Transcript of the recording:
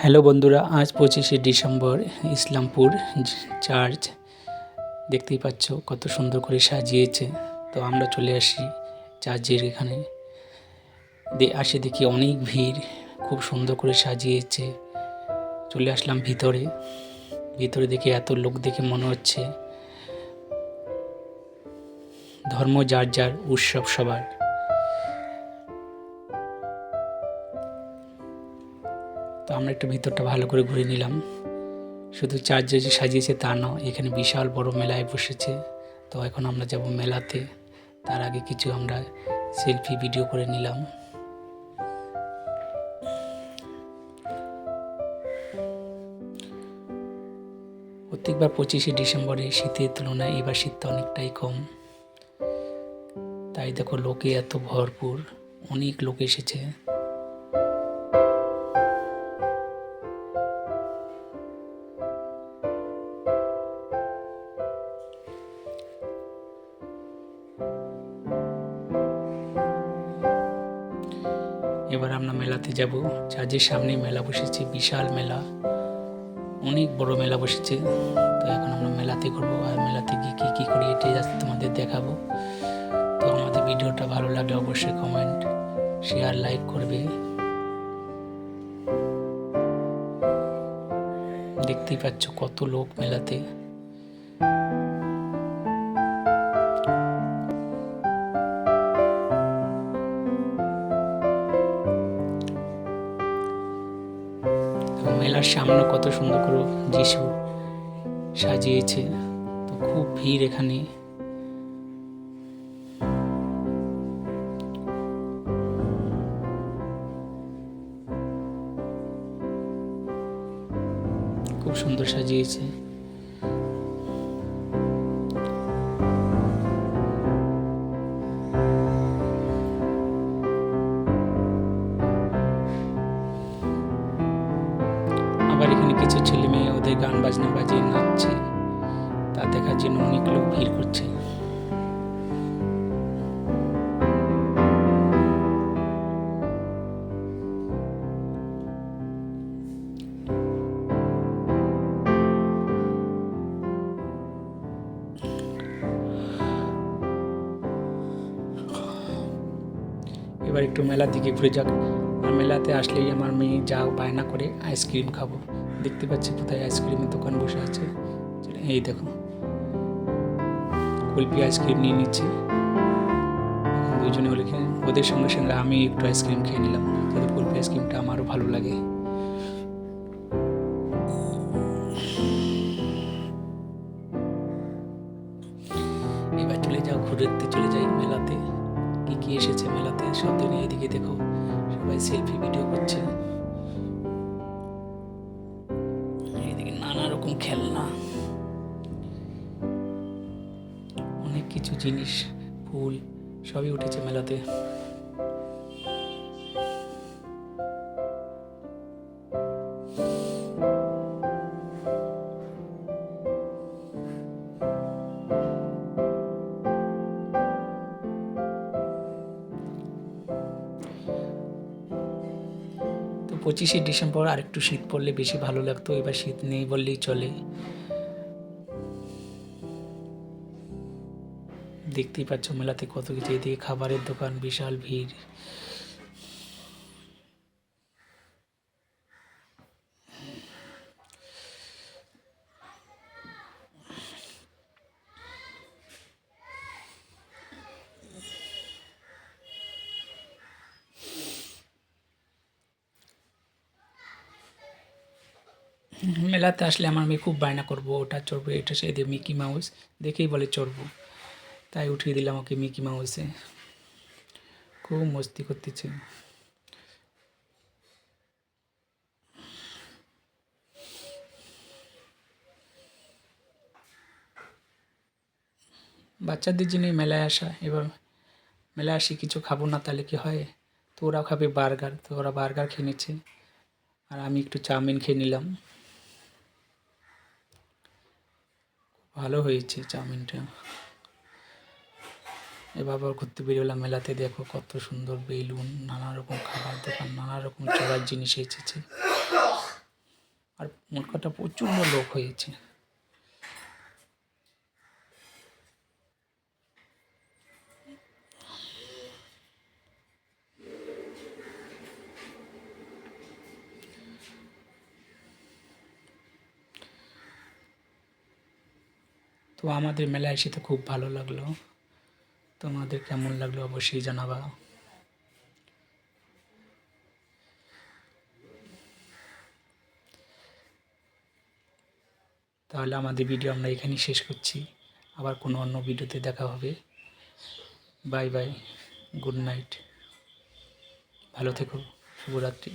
Hello বন্ধুরা, আজ পঁচিশে ডিসেম্বর, ইসলামপুর চার্চ। দেখতেই পাচ্ছ কত সুন্দর করে সাজিয়েছে। তো আমরা চলে আসি চার্চের এখানে। আসে দেখি অনেক ভিড়, খুব সুন্দর করে সাজিয়েছে। চলে আসলাম ভিতরে। ভিতরে দেখে এত লোক দেখে মনে হচ্ছে। ধর্ম যার যার, উৎসব সবার। আমরা একটু ভিতরটা ভালো করে ঘুরে নিলাম। শুধু চার্চে যে সাজিয়েছে তা নয়, এখানে বিশাল বড় মেলায় বসেছে। তো এখন আমরা যাব মেলাতে। তার আগে কিছু আমরা সেলফি ভিডিও করে নিলাম। প্রত্যেকবার পঁচিশে ডিসেম্বরে শীতের তুলনায় এবার শীতটা অনেকটাই কম। তাই দেখো, লোকে এত ভরপুর। অনেক লোক এসেছে। এবার আমরা মেলাতে যাব। চার্চের সামনে মেলা বসেছে, বিশাল মেলা। অনেক বড় মেলা বসেছে। তো এখন আমরা মেলাতে করব আর মেলাতে গিয়ে কী কী করি এটাই জাস্ট তোমাদের দেখাবো। তো আমাদের ভিডিওটা ভালো লাগলে অবশ্যই কমেন্ট শেয়ার লাইক করবে। দেখতেই পাচ্ছ কত লোক মেলাতে। মেলার সামনে কত সুন্দর করে যিশু সাজিয়েছে। তো খুব ভিড় এখানে। খুব সুন্দর সাজিয়েছে। কিছু ছেলে মেয়ে ওদের গান বাজনা বাজিয়ে নাচছে। তা দেখার জন্য অনেক লোক ভিড় করছে। এবার একটু মেলার দিকে ঘুরে যাক। আর মেলাতে আসলেই আমার মেয়ে যা বায়না করে আইসক্রিম খাব। দেখতে পাচ্ছি কোথায় আইসক্রিমের দোকান বসে আছে। এই দেখো কুলপি আইসক্রিম নিয়ে নিচ্ছে। দুজনে হলে ওদের সঙ্গে সঙ্গে আমি একটু আইসক্রিম খেয়ে নিলাম। যাতে কুলপি আইসক্রিমটা আমারও ভালো লাগে। এবার চলে যাও, ঘুরতে চলে যাই মেলাতে। কি কি এসেছে মেলাতে? সব দিন এদিকে দেখো। সবাই সেলফি ভিডিও করছে। রকম খেলনা। অনেক কিছু জিনিস ফুল সবই উঠেছে মেলাতে। পঁচিশে ডিসেম্বর আর একটু শীত পড়লে বেশি ভালো লাগতো, এবার শীত নেই বললেই চলে। দেখতেই পাচ্ছ মেলাতে কত কিছু, এদিকে খাবারের দোকান, বিশাল ভিড়। মেলাতে আসলে আমার মেয়ে খুব বায়না করব, ওটা চড়বো, এটা সে দিয়ে মিকি মাউস, দেখেই বলে চড়বো। তাই উঠিয়ে দিলাম ওকে মিকি মাউসে। খুব মস্তি করতেছে। বাচ্চাদের জন্য মেলায় আসা, এবার মেলায় আসি কিছু খাব না, তাহলে কি হয়? তো ওরা খাবে বার্গার তো ওরা বার্গার খেয়ে নিচ্ছে। আর আমি একটু চাউমিন খেয়ে নিলাম। হয়েছে চাউমিনটা। আবার ঘুরতে বেরোলাম মেলাতে দেখো কত সুন্দর বেলুন নানা রকম খাবার দোকান নানা রকম চড়ার জিনিস এসেছে। আর মোট কথা প্রচুর লোক হয়েছে। তো আমাদের মেলায় এসে তো খুব ভালো লাগল। তোমাদের কেমন লাগল অবশ্যই জানাবা। তাহলে আমাদের ভিডিও আমরা এখানেই শেষ করছি। আবার কোনো অন্য ভিডিওতে দেখা হবে। Bye bye, good night. ভালো থেকো, শুভরাত্রি।